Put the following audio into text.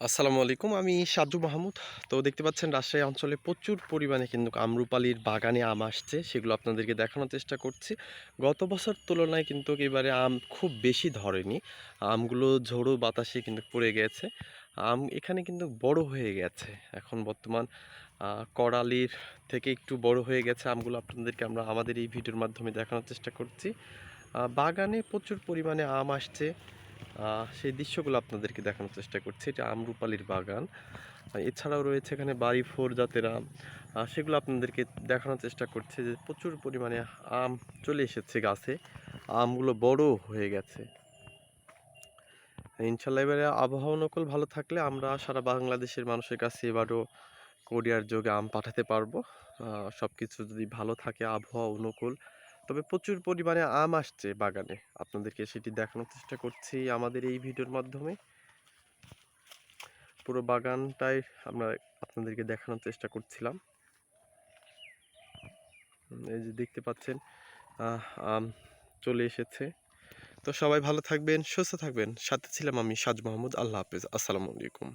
আসসালামু আলাইকুম আমি সাজু মাহমুদ। তো দেখতে পাচ্ছেন রাজশাহী অঞ্চলে প্রচুর পরিমাণে কিন্তু আমরুপালির বাগানে আম আসছে সেগুলো আপনাদেরকে দেখানোর চেষ্টা করছি। গত বছর তুলনায় কিন্তু এবারে আম খুব বেশি ধরেনি। আমগুলো ঝোড়ো বাতাসে কিন্তু পড়ে গেছে। আম এখানে কিন্তু বড় হয়ে গেছে। এখন বর্তমান আহ, করালির থেকে একটু বড় হয়ে গেছে আমগুলো আপনাদেরকে আমরা আমাদের এই ভিডিওর মাধ্যমে দেখানোর চেষ্টা করছি। বাগানে প্রচুর পরিমাণে আম আসছে। সেই দৃশ্যগুলো আপনাদেরকে দেখানোর চেষ্টা করছি। এটা আমরুপালির বাগান। এছাড়াও রয়েছে এখানে বাড়ি ফোর জাতের সেগুলো আপনাদেরকে দেখানোর চেষ্টা করছে যে প্রচুর পরিমাণে আম চলে এসেছে গাছে। আমগুলো বড় হয়ে গেছে। ইনশাল্লাহ এবারে আবহাওয়া অনুকূল ভালো থাকলে আমরা সারা বাংলাদেশের মানুষের কাছে এবারও কোরিয়ার যোগে আম পাঠাতে পারব। সব কিছু যদি ভালো থাকে, আবহাওয়া অনুকূল তবে প্রচুর পরিমাণে আম আসছে বাগানে। আপনাদেরকে সেটি দেখানোর চেষ্টা করছি আমাদের এই ভিডিওর মাধ্যমে। পুরো বাগানটাই আমরা আপনাদেরকে দেখানোর চেষ্টা করছিলাম। এই যে দেখতে পাচ্ছেন আম চলে এসেছে। তো সবাই ভালো থাকবেন, সুস্থ থাকবেন। সাথে ছিলাম আমি সাজ মাহমুদ। আল্লাহ হাফেজ। আসসালামু আলাইকুম।